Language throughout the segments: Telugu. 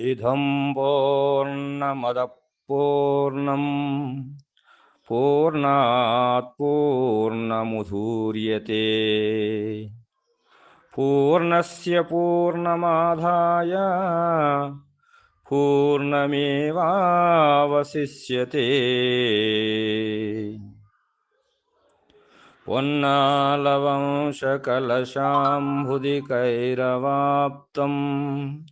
इदं पूर्णमदपूर्णम् पूर्णात् पूर्णमुधूर्यते पूर्णस्य पूर्णमाधाय पूर्णमेवावशिष्यते। पुन्नालवंशकलशाम्भुदिकैरवाप्तम्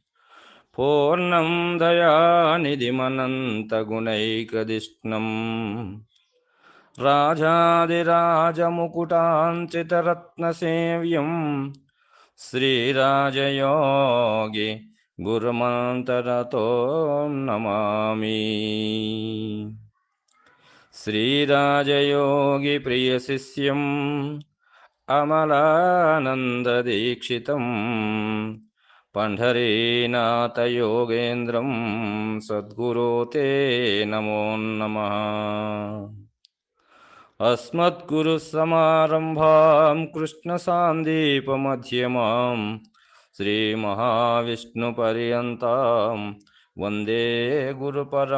पूर्णं दयानिधिमनन्तगुणैकदिष्णम्। राजादिराजमुकुटाञ्चितरत्नसेव्यम् श्रीराजयोगि गुरुमन्तरतो नमामि। श्रीराजयोगी प्रियशिष्यम्। अमलानन्ददीक्षितम्। पण्ढरीनाथयोगेन्द्रं सद्गुरो ते नमो नमः अस्मद्गुरुसमारम्भां कृष्णसान्दीपमध्यमां श्रीमहाविष्णुपर्यन्तां वन्दे గురుపరంపరాం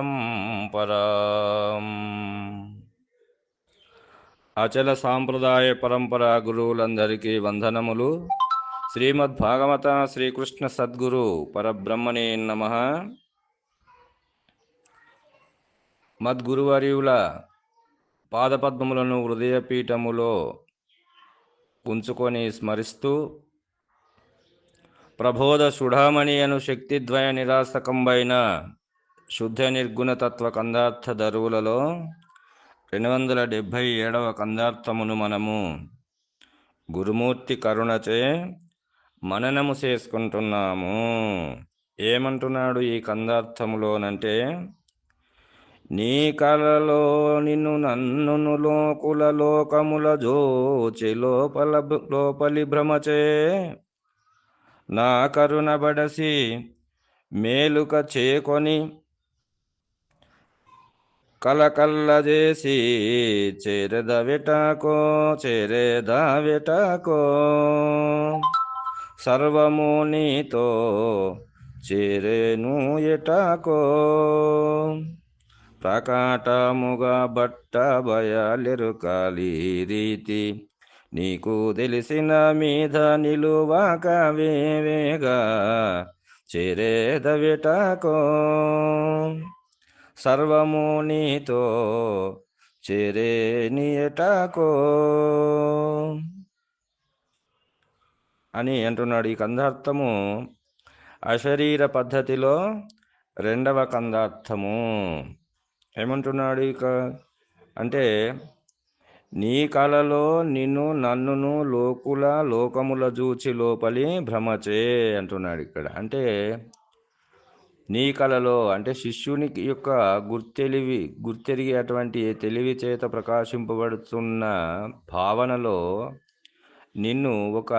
అచల సాంప్రదాయ పరంపరా గురువులందరికీ వందనములు శ్రీమద్భాగవత శ్రీకృష్ణ సద్గురు పరబ్రహ్మణే నమ. మద్గురువర్యుల పాదపద్మములను హృదయపీఠములో ఉంచుకొని స్మరిస్తూ ప్రబోధ సుఢామణి అను శక్తిద్వయ నిరాసకంబైన శుద్ధ నిర్గుణ తత్వ కందార్థ దరువులలో రెండు వందల డెబ్భై ఏడవ కందార్థమును మనము గురుమూర్తి కరుణచే మననము చేసుకుంటున్నాము. ఏమంటున్నాడు ఈ కందార్థములోనంటే నీ కలలో నిన్ను నన్నును లోకుల లోకముల జోచి లోపల లోపలి భ్రమచే నా కరుణ బడసి మేలుక చేకొని కలకల్లజేసి చేసి చేరద వెటాకో. సర్వము నీతో చేరేను ఎటాకో. ప్రకాటముగా బట్ట బయలెరుకాలి రీతి. నీకు తెలిసిన మీద నిలువాక వేవేగా చేరేదవిటాకో సర్వము నీతో చేరే నీయటాకో అని అంటున్నాడు. ఈ కందార్థము అశరీర పద్ధతిలో రెండవ కందార్థము. ఏమంటున్నాడు ఇక? అంటే నీ కలలో నిన్ను నన్నును లోకుల లోకముల జూచి లోపలి భ్రమచే అంటున్నాడు ఇక్కడ. అంటే నీ కలలో అంటే శిష్యుని యొక్క గుర్తెలివి గుర్తెరిగేటువంటి తెలివి చేత ప్రకాశింపబడుతున్న భావనలో నిన్ను ఒక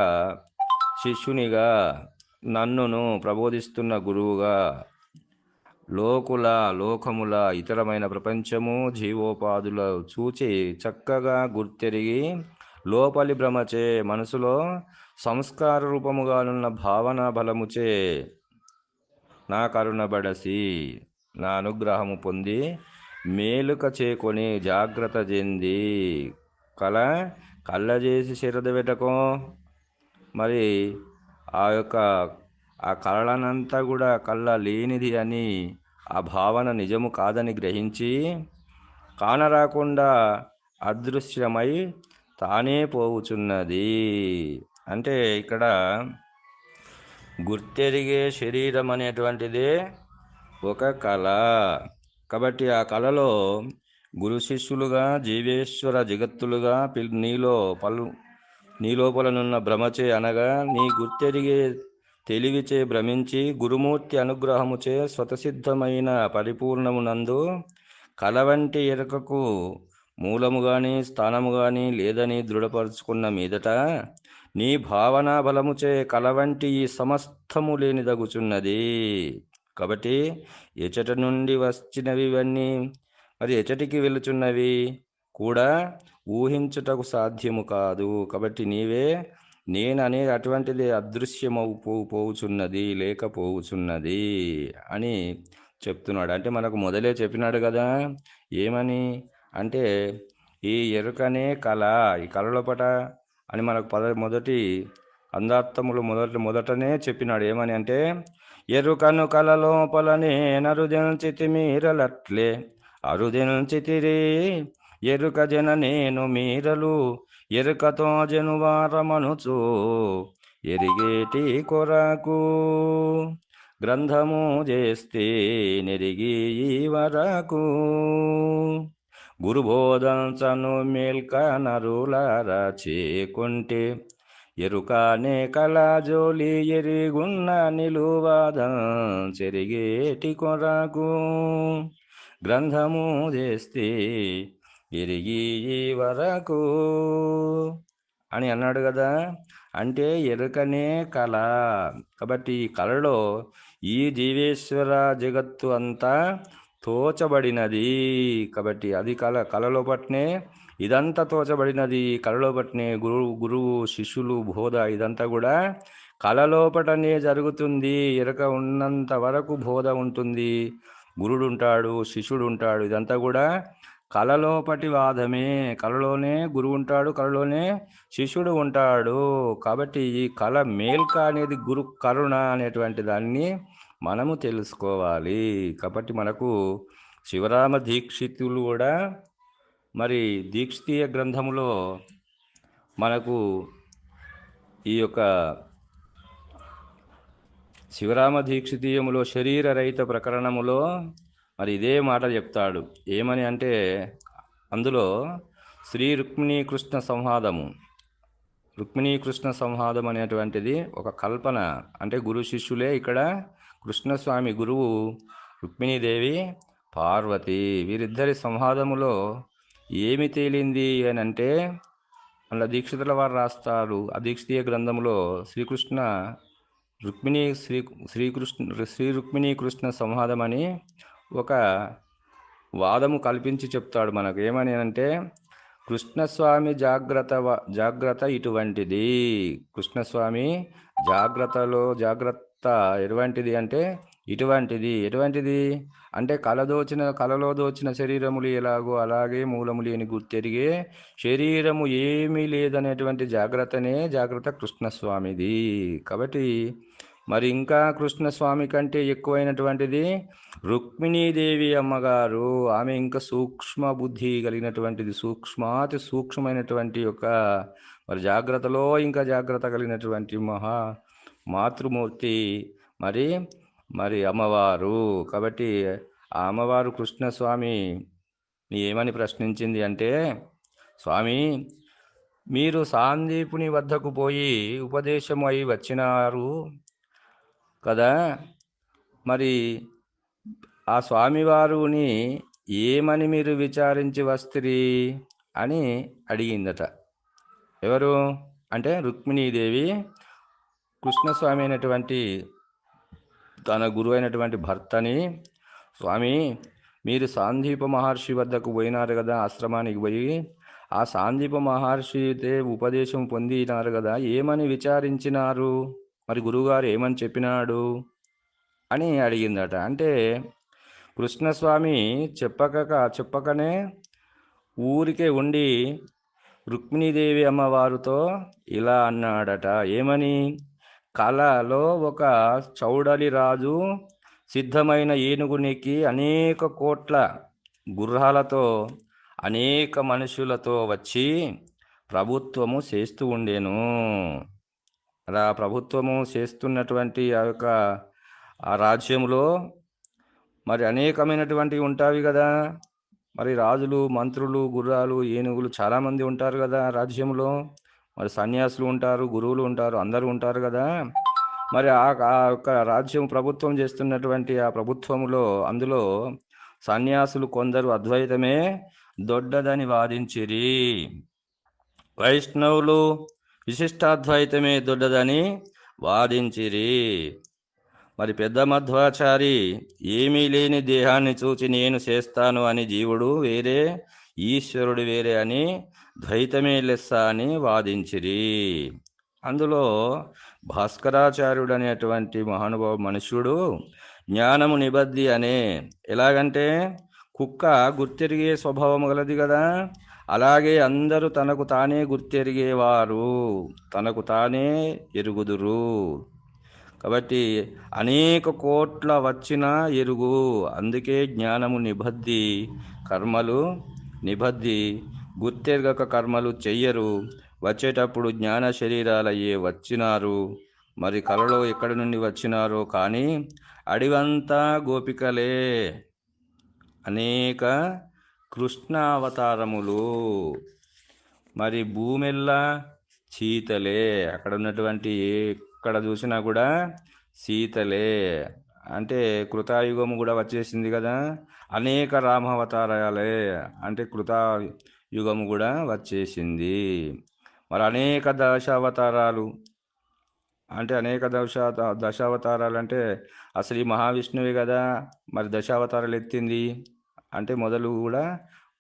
శిష్యునిగా నన్నును ప్రబోధిస్తున్న గురువుగా లోకుల లోకముల ఇతరమైన ప్రపంచము జీవోపాధుల చూచి చక్కగా గుర్తెరిగి లోపలి భ్రమచే మనసులో సంస్కార రూపముగానున్న భావన బలముచే నా కరుణబడసి నా అనుగ్రహము పొంది మేలుక చేకొని జాగ్రత్త చెంది. కళ కళ్ళ చేసి శరద మరి ఆ యొక్క ఆ కళనంతా కూడా కళ్ళ లేనిది అని ఆ భావన నిజము కాదని గ్రహించి కానరాకుండా అదృశ్యమై తానే పోవుచున్నది. అంటే ఇక్కడ గుర్తెరిగే శరీరం అనేటువంటిదే ఒక కళ. కాబట్టి ఆ కళలో గురు శిష్యులుగా జీవేశ్వర జగత్తులుగా పిల్ నీలో పలు నీ లోపలనున్న భ్రమచే అనగా నీ గుర్తెరిగే తెలివిచే భ్రమించి గురుమూర్తి అనుగ్రహముచే స్వతసిద్ధమైన పరిపూర్ణమునందు కలవంటి ఎరకకు మూలము గాని స్థానము గాని లేదని దృఢపరుచుకున్న మీదట నీ భావనా బలముచే కలవంటి ఈ సమస్తము లేనిదగుచున్నది. కాబట్టి ఎచట నుండి వచ్చినవి ఇవన్నీ మరి ఎచటికి వెళుచున్నవి కూడా ఊహించుటకు సాధ్యము కాదు. కాబట్టి నీవే నేననే అటువంటిది అదృశ్యమవు పో పోవుచున్నది లేకపోవుచున్నది అని చెప్తున్నాడు. అంటే మనకు మొదలే చెప్పినాడు కదా. ఏమని? అంటే ఈ ఎరుకనే కళ ఈ కళలోపట అని మనకు పద మొదటి అందాత్తములు మొదటి మొదటనే చెప్పినాడు. ఏమని అంటే ఎరుకను కల లోపలనే నరుదించితి మీరలట్లే అరుదించితిరి ఎరుక జన నేను మీరలు ఎరుకతో జనువారమనుచు ఎరిగేటి కొరకు. గ్రంథము చేస్తే నెరిగి ఈ వరకు. గురుబోధంచను మేల్క నరులారా చేకుంటే ఎరుకానే కళాజోలి ఎరిగున్న నిలువాదం చెరిగేటి కొరకు. గ్రంథము చేస్తే ఎరిగి వరకు. అని అన్నాడు కదా. అంటే ఎరుకనే కళ. కాబట్టి ఈ కళలో ఈ జీవేశ్వర జగత్తు అంతా తోచబడినది. కాబట్టి అది కళ కళలో పట్నే ఇదంతా తోచబడినది. కళలో పట్నే గురువు గురువు శిష్యులు బోధ ఇదంతా కూడా కళలోపటనే జరుగుతుంది. ఎరక ఉన్నంత వరకు బోధ ఉంటుంది. గురుడు ఉంటాడు శిష్యుడు ఉంటాడు ఇదంతా కూడా కళలోపటి వాదమే. కలలోనే గురువు ఉంటాడు కలలోనే శిష్యుడు ఉంటాడు. కాబట్టి ఈ కళ మేల్క అనేది గురు కరుణ అనేటువంటి దాన్ని మనము తెలుసుకోవాలి. కాబట్టి మనకు శివరామ దీక్షితులు కూడా మరి దీక్షితీయ గ్రంథములో మనకు ఈ యొక్క శివరామ దీక్షితీయములో శరీర రహిత ప్రకరణములో మరి ఇదే మాట చెప్తాడు. ఏమని అంటే అందులో శ్రీ రుక్మిణీ కృష్ణ సంవాదము రుక్మిణీ కృష్ణ సంవాదం అనేటువంటిది ఒక కల్పన. అంటే గురు శిష్యులే ఇక్కడ కృష్ణస్వామి గురువు రుక్మిణీదేవి పార్వతి. వీరిద్దరి సంవాదములో ఏమి తేలింది అని అంటే మళ్ళీ దీక్షితుల వారు రాస్తారు. ఆ దీక్షితీయ గ్రంథంలో శ్రీకృష్ణ రుక్మిణి శ్రీ శ్రీకృష్ణ శ్రీ రుక్మిణీ కృష్ణ సంవాదం అని ఒక వాదము కల్పించి చెప్తాడు మనకు. ఏమని అంటే కృష్ణస్వామి జాగ్రత్త జాగ్రత్త ఇటువంటిది. కృష్ణస్వామి జాగ్రత్తలో జాగ్రత్త ఎటువంటిది అంటే ఇటువంటిది. ఎటువంటిది? అంటే కలదోచిన కలలో దోచిన శరీరములు ఎలాగో అలాగే మూలము అని గుర్తెరిగే శరీరము ఏమీ లేదనేటువంటి జాగ్రత్తనే జాగ్రత్త కృష్ణస్వామిది. కాబట్టి మరి ఇంకా కృష్ణస్వామి కంటే ఎక్కువైనటువంటిది రుక్మిణీదేవి అమ్మగారు. ఆమె ఇంకా సూక్ష్మ బుద్ధి కలిగినటువంటిది సూక్ష్మాతి సూక్ష్మమైనటువంటి యొక్క మరి జాగ్రత్తలో ఇంకా జాగ్రత్త కలిగినటువంటి మహా మాతృమూర్తి మరి మరి అమ్మవారు. కాబట్టి ఆ అమ్మవారు కృష్ణస్వామి ఏమని ప్రశ్నించింది అంటే స్వామి మీరు సాందీపుని వద్దకు పోయి ఉపదేశం అయి వచ్చినారు. కదా? మరి ఆ స్వామివారుని ఏమని మీరు విచారించి వస్తిరి? అని అడిగిందట. ఎవరు? అంటే రుక్మిణీదేవి. కృష్ణస్వామి అయినటువంటి తన గురువు అయినటువంటి భర్తని స్వామి మీరు సాందీప మహర్షి వద్దకు పోయినారు కదా ఆశ్రమానికి పోయి. ఆ సాందీప మహర్షితే ఉపదేశం పొందినారు కదా ఏమని విచారించినారు? మరి గురువుగారు ఏమని చెప్పినాడు? అని అడిగిందట. అంటే కృష్ణస్వామి చెప్పక చెప్పకనే ఊరికే ఉండి రుక్మిణీదేవి అమ్మవారితో ఇలా అన్నాడట. ఏమని? కళలో ఒక చౌడలి రాజు సిద్ధమైన ఏనుగునికి అనేక కోట్ల గుర్రాలతో అనేక మనుషులతో వచ్చి ప్రభుత్వము చేస్తూ ఉండేను. అలా ప్రభుత్వము చేస్తున్నటువంటి ఆ యొక్క ఆ రాజ్యంలో మరి అనేకమైనటువంటివి ఉంటాయి కదా. మరి రాజులు మంత్రులు గుర్రాలు ఏనుగులు చాలామంది ఉంటారు కదా రాజ్యంలో మరి సన్యాసులు ఉంటారు గురువులు ఉంటారు అందరూ ఉంటారు కదా. మరి ఆ ఆ యొక్క రాజ్యం ప్రభుత్వం చేస్తున్నటువంటి ఆ ప్రభుత్వంలో అందులో సన్యాసులు కొందరు అద్వైతమే దొడ్డదని వాదించిరి. వైష్ణవులు విశిష్టాద్వైతమే దొడ్డదని వాదించిరి. మరి పెద్ద మధ్వాచారి ఏమీ లేని దేహాన్ని చూచి నేను చేస్తాను అని జీవుడు వేరే ఈశ్వరుడు వేరే అని ద్వైతమే లెస్స అని వాదించిరి. అందులో భాస్కరాచార్యుడు అనేటువంటి మహానుభావ మనుష్యుడు జ్ఞానము నిబద్ధి అనే ఎలాగంటే కుక్క గుర్తెరిగే స్వభావం గలది కదా అలాగే అందరూ తనకు తానే గుర్తెరిగేవారు. తనకు తానే ఎరుగుదురు. కాబట్టి అనేక కోట్ల వచ్చిన ఎరుగు. అందుకే జ్ఞానము నిబద్ధి కర్మలు నిబద్ధి. గుర్తెరగక కర్మలు చెయ్యరు. వచ్చేటప్పుడు జ్ఞాన శరీరాలయ్యే వచ్చినారు. మరి కలలో ఎక్కడి నుండి వచ్చినారో కానీ అడివంతా గోపికలే. అనేక కృష్ణావతారములు. మరి భూమెల్లా చీతలే. అక్కడ ఉన్నటువంటి ఎక్కడ చూసినా కూడా సీతలే. అంటే కృతాయుగము కూడా వచ్చేసింది కదా. అనేక రామావతారాలే. అంటే కృతాయుగము కూడా వచ్చేసింది. మరి అనేక దశావతారాలు. అంటే అనేక దశ దశావతారాలు అంటే అసలు ఈ మహావిష్ణువే కదా. మరి దశావతారాలు ఎత్తింది? అంటే మొదలు కూడా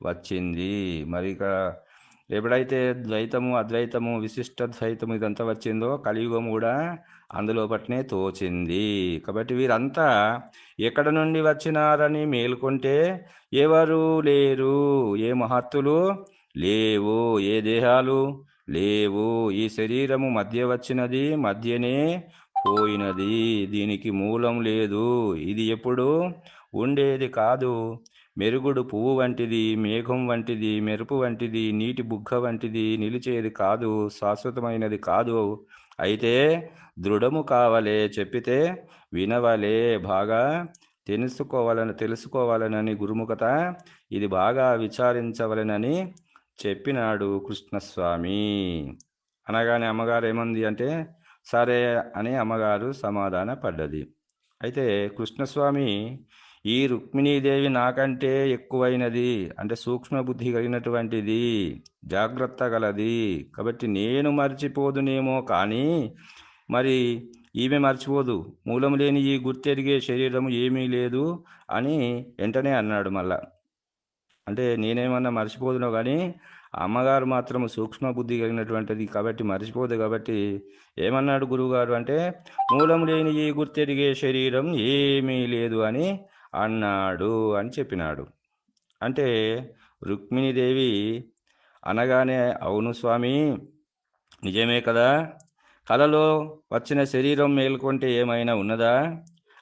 వచ్చింది. మరి ఇక ఎప్పుడైతే ద్వైతము అద్వైతము విశిష్ట ద్వైతము ఇదంతా వచ్చిందో కలియుగం కూడా అందులోపట్నే తోచింది. కాబట్టి వీరంతా ఎక్కడ నుండి వచ్చినారని మేల్కొంటే ఎవరు లేరు ఏ మహత్తులు లేవు ఏ దేహాలు లేవు. ఈ శరీరము మధ్య వచ్చినది మధ్యనే పోయినది. దీనికి మూలం లేదు. ఇది ఎప్పుడు ఉండేది కాదు. మెరుగుడు పువ్వు వంటిది మేఘం వంటిది మెరుపు వంటిది నీటి బుగ్గ వంటిది నిలిచేది కాదు శాశ్వతమైనది కాదు. అయితే దృఢము కావలే చెప్పితే వినవలే బాగా తెలుసుకోవాలని తెలుసుకోవాలనని గురుముఖత ఇది బాగా విచారించవలనని చెప్పినాడు కృష్ణస్వామి. అనగానే అమ్మగారు ఏమంది అంటే సరే అని అమ్మగారు సమాధాన పడ్డది. అయితే కృష్ణస్వామి ఈ రుక్మిణీదేవి నాకంటే ఎక్కువైనది. అంటే సూక్ష్మ బుద్ధి కలిగినటువంటిది. జాగ్రత్త గలది. కాబట్టి నేను మర్చిపోదునేమో కానీ మరి ఈమె మర్చిపోదు. మూలం లేని ఈ గుర్తెరిగే శరీరం ఏమీ లేదు అని వెంటనే అన్నాడు మళ్ళా అంటే నేనేమన్నా మర్చిపోదునో కానీ అమ్మగారు మాత్రం సూక్ష్మ బుద్ధి కలిగినటువంటిది కాబట్టి మర్చిపోదు కాబట్టి ఏమన్నాడు గురువుగారు అంటే మూలం లేని ఈ గుర్తెరిగే శరీరం ఏమీ లేదు అని అన్నాడు అని చెప్పినాడు. అంటే రుక్మిణీదేవి అనగానే అవును స్వామి నిజమే కదా? కలలో వచ్చిన శరీరం మేల్కొంటే ఏమైనా ఉన్నదా?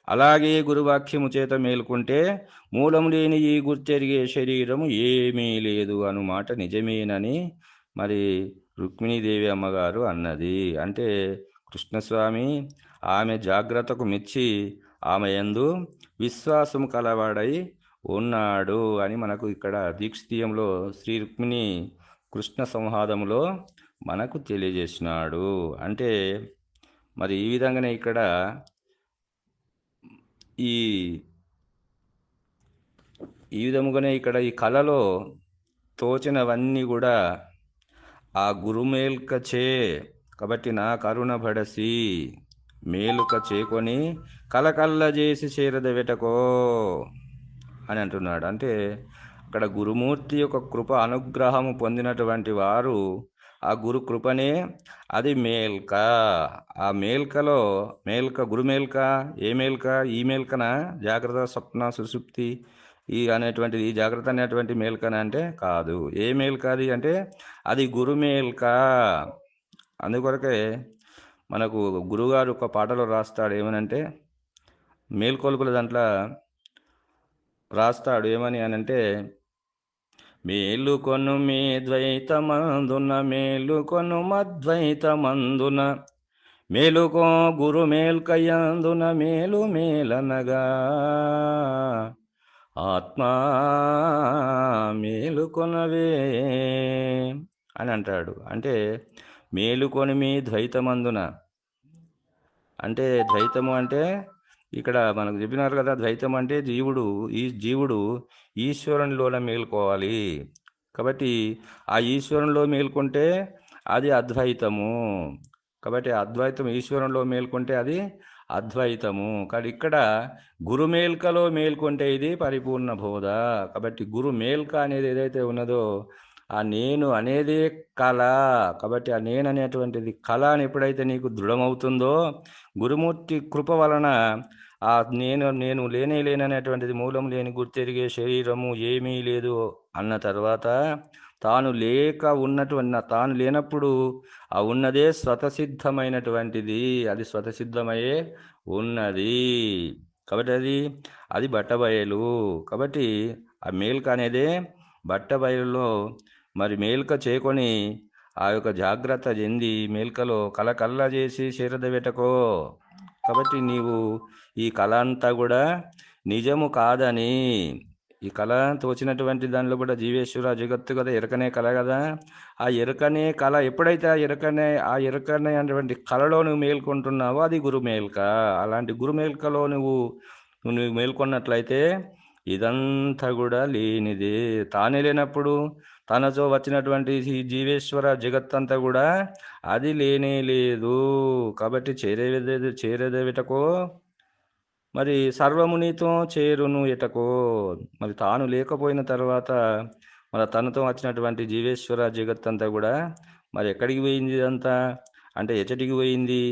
అలాగే గురువాక్యము చేత మేల్కొంటే మూలం లేని ఈ గుర్తెరిగే శరీరము ఏమీ లేదు అనమాట నిజమేనని మరి రుక్మిణీదేవి అమ్మగారు అన్నది. అంటే కృష్ణస్వామి ఆమె జాగ్రత్తకు మెచ్చి ఆమె యందు విశ్వాసం కలవాడై ఉన్నాడు అని మనకు ఇక్కడ దీక్షితీయంలో శ్రీ రుక్మిణి కృష్ణ సంవాదములో మనకు తెలియజేసినాడు. అంటే మరి ఈ విధంగానే ఇక్కడ ఈ ఈ విధముగానే ఇక్కడ ఈ కళలో తోచినవన్నీ కూడా ఆ గురుమేల్కచే కాబట్టి నా కరుణ భడసి. మేలుక చేకొని కలకల్ల చేసి చేరదవిటకో అని అంటున్నాడు. అంటే అక్కడ గురుమూర్తి యొక్క కృప అనుగ్రహము పొందినటువంటి వారు ఆ గురు కృపనే అది మేల్క. ఆ మేల్కలో మేల్క గురు మేల్క ఏ మేల్క ఈ మేల్కన? జాగ్రత్త స్వప్న సుసుప్తి ఈ అనేటువంటిది ఈ జాగ్రత్త అనేటువంటి మేల్కన అంటే? కాదు. ఏ మేల్క అది అంటే? అది గురు మేల్క. అందుకొరకే మనకు గురుగారు ఒక పాటలో రాస్తాడు ఏమనంటే మేల్కొలుపుల దాంట్లో రాస్తాడు ఏమని అనంటే మేలుకొను మీ ద్వైతమందున మేలుకొను మద్వైతమందున మేలుకో గురు మేల్కయందున మేలు మేలనగా ఆత్మా మేలుకొనవే అని అంటాడు. అంటే మేలుకొని మీ ద్వైతమందున. అంటే ద్వైతము అంటే ఇక్కడ మనకు చెప్పినారు కదా ద్వైతం అంటే జీవుడు ఈ జీవుడు ఈశ్వరునిలోనే మేలుకోవాలి. కాబట్టి ఆ ఈశ్వరంలో మేల్కొంటే అది అద్వైతము. కాబట్టి అద్వైతం ఈశ్వరంలో మేల్కొంటే అది అద్వైతము. కానీ ఇక్కడ గురు మేల్కలో మేల్కొంటే ఇది పరిపూర్ణ బోధ. కాబట్టి గురు మేల్క అనేది ఏదైతే ఉన్నదో ఆ నేను అనేదే కళ. కాబట్టి ఆ నేను అనేటువంటిది కళ అని ఎప్పుడైతే నీకు దృఢమవుతుందో గురుమూర్తి కృప వలన ఆ నేను నేను లేనే లేననేటువంటిది మూలం లేని గుర్తెరిగే శరీరము ఏమీ లేదు అన్న తర్వాత తాను లేక ఉన్నటువంటి తాను లేనప్పుడు ఆ ఉన్నదే స్వతసిద్ధమైనటువంటిది. అది స్వతసిద్ధమయ్యే ఉన్నది. కాబట్టి అది అది బట్టబయలు. కాబట్టి ఆ మేల్క అనేదే బట్టబయలులో మరి మేల్క చేకొని ఆ యొక్క జాగ్రత్త చెంది మేల్కలో కలకల్లా చేసి శరదబెట్టకో కాబట్టి నీవు ఈ కళ అంతా కూడా నిజము కాదని ఈ కళ తోచినటువంటి దానిలో కూడా జీవేశ్వర జగత్తు కదా ఎరకనే కళ కదా. ఆ ఎరకనే కళ ఎప్పుడైతే ఆ ఎరకనే ఆ ఎరకనే అనేటువంటి కళలో నువ్వు మేల్కొంటున్నావో అది గురు మేల్క. అలాంటి గురు మేల్కలో నువ్వు నువ్వు మేల్కొన్నట్లయితే ఇదంతా కూడా లేనిదే. తానే లేనప్పుడు తనతో వచ్చినటువంటి ఈ జీవేశ్వర జగత్తంతా కూడా అది లేనే లేదు. కాబట్టి చేరేదే చేరేదే విటకో మరి సర్వమునితో చేరును ఎటకో? మరి తాను లేకపోయిన తర్వాత మరి తనతో వచ్చినటువంటి జీవేశ్వర జగత్తంతా కూడా మరి ఎక్కడికి పోయింది ఇదంతా? అంటే ఎచ్చటికి పోయింది?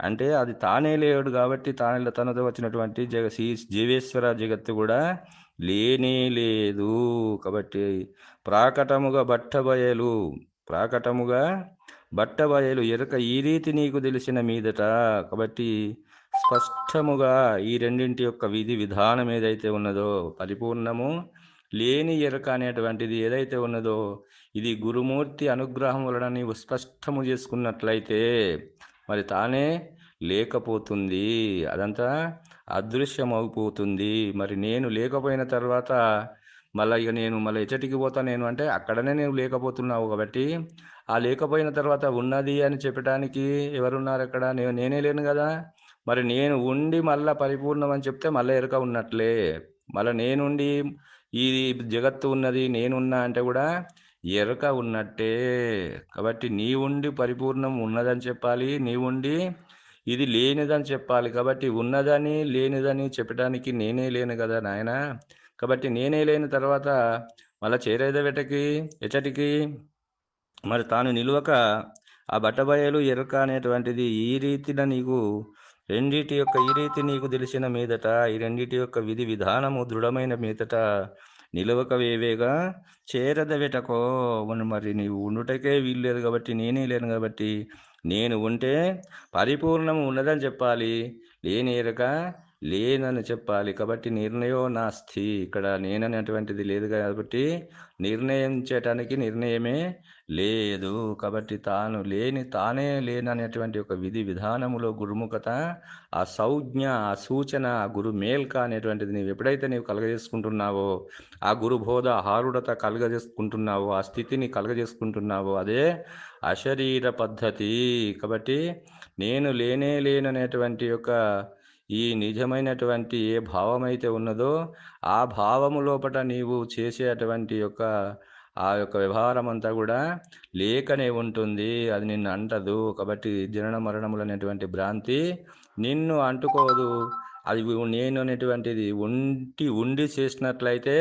అంటే అది తానే లేడు కాబట్టి తానే తనతో వచ్చినటువంటి జగ జీవేశ్వర జగత్తు కూడా లేనే లేదు. కాబట్టి ప్రాకటముగా బట్టబయలు ప్రాకటముగా బట్టబయలు ఎరక ఈ రీతి నీకు తెలిసిన మీదట. కాబట్టి స్పష్టముగా ఈ రెండింటి యొక్క విధి విధానం ఏదైతే ఉన్నదో పరిపూర్ణము లేని ఎరక అనేటువంటిది ఏదైతే ఉన్నదో ఇది గురుమూర్తి అనుగ్రహం వలన నీవు స్పష్టము చేసుకున్నట్లయితే మరి తానే లేకపోతుంది. అదంతా అదృశ్యమైపోతుంది మరి నేను లేకపోయిన తర్వాత మళ్ళీ ఇక నేను మళ్ళీ ఎచ్చటికి పోతా నేను అంటే అక్కడనే నేను లేకపోతున్నావు కాబట్టి ఆ లేకపోయిన తర్వాత ఉన్నది అని చెప్పడానికి ఎవరున్నారు అక్కడ నేను నేనే లేను కదా. మరి నేను ఉండి మళ్ళీ పరిపూర్ణం అని చెప్తే మళ్ళీ ఎరక ఉన్నట్లే. మళ్ళీ నేనుండి ఈ జగత్తు ఉన్నది నేనున్నా అంటే కూడా ఎరక ఉన్నట్టే. కాబట్టి నీ ఉండి పరిపూర్ణం ఉన్నదని చెప్పాలి. నీ ఉండి ఇది లేనిదని చెప్పాలి కాబట్టి ఉన్నదని లేనిదని చెప్పడానికి నేనే లేను కదా నాయన. కాబట్టి నేనే లేని తర్వాత మళ్ళీ చేరేద వెటకి ఎచ్చటికి మరి తాను నిలువక ఆ బట్టబయలు ఎరక అనేటువంటిది ఈ రీతిన నీకు రెండిటి యొక్క ఈ రీతి నీకు తెలిసిన మీదట ఈ రెండిటి యొక్క విధి విధానము దృఢమైన మీదట నిలవక వేవేగా చేరద వెటకో. మరి నీవు ఉండుటకే వీల్లేదు కాబట్టి నేనే లేను కాబట్టి నేను ఉంటే పరిపూర్ణము ఉన్నదని చెప్పాలి. లేని ఎరక లేనని చెప్పాలి. కాబట్టి నిర్ణయం నాస్తి. ఇక్కడ నేననేటువంటిది లేదు కాబట్టి నిర్ణయించటానికి నిర్ణయమే లేదు. కాబట్టి తాను లేని తానే లేననేటువంటి ఒక విధి విధానములో గురుముఖత ఆ సౌజ్ఞ ఆ సూచన ఆ గురు మేల్క అనేటువంటిది నీవు ఎప్పుడైతే నీవు కలగజేసుకుంటున్నావో ఆ గురు బోధ హారుడత కలగజేసుకుంటున్నావో ఆ స్థితిని కలగజేసుకుంటున్నావో అదే అశరీర పద్ధతి. కాబట్టి నేను లేనే లేననేటువంటి యొక్క ఈ నిజమైనటువంటి ఏ భావమైతే ఉన్నదో ఆ భావము లోపల నీవు చేసేటువంటి యొక్క ఆ యొక్క వ్యవహారం అంతా కూడా లేకనే ఉంటుంది. అది నిన్ను అంటదు. కాబట్టి జనన మరణములు అనేటువంటి భ్రాంతి నిన్ను అంటుకోదు. అది నేను అనేటువంటిది ఉండి ఉండి చేసినట్లయితే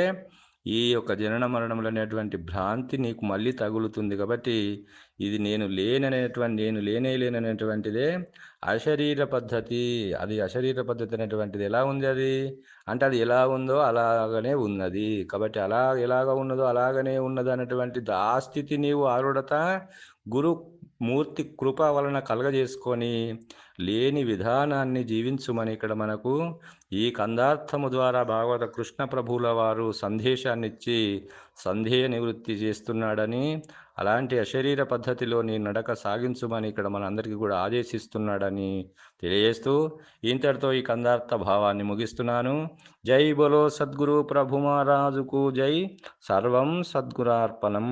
ఈ యొక్క జనన మరణములు అనేటువంటి భ్రాంతి నీకు మళ్ళీ తగులుతుంది కాబట్టి ఇది నేను లేననేటువంటి నేను లేనే లేననేటువంటిదే అశరీర పద్ధతి. అది అశరీర పద్ధతి అనేటువంటిది ఎలా ఉంది అది? అంటే అది ఎలా ఉందో అలాగనే ఉన్నది. కాబట్టి అలా ఎలాగ ఉన్నదో అలాగనే ఉన్నది అనేటువంటి ఆ స్థితి నీవు ఆరుడత గురు మూర్తి కృప వలన కలగజేసుకొని లేని విధానాన్ని జీవించుమని ఇక్కడ మనకు ఈ కందార్థము ద్వారా భాగవత కృష్ణ ప్రభువుల వారు సందేశాన్ని ఇచ్చి సందేహ నివృత్తి చేస్తున్నాడని అలాంటి అశరీర పద్ధతిలో నీ నడక సాగించుమని ఇక్కడ మనందరికీ కూడా ఆదేశిస్తున్నాడని తెలియజేస్తూ ఇంతటితో ఈ కందార్థ భావాన్ని ముగిస్తున్నాను. జై బలో సద్గురు ప్రభు మహారాజుకు జై. సర్వం సద్గురార్పణం.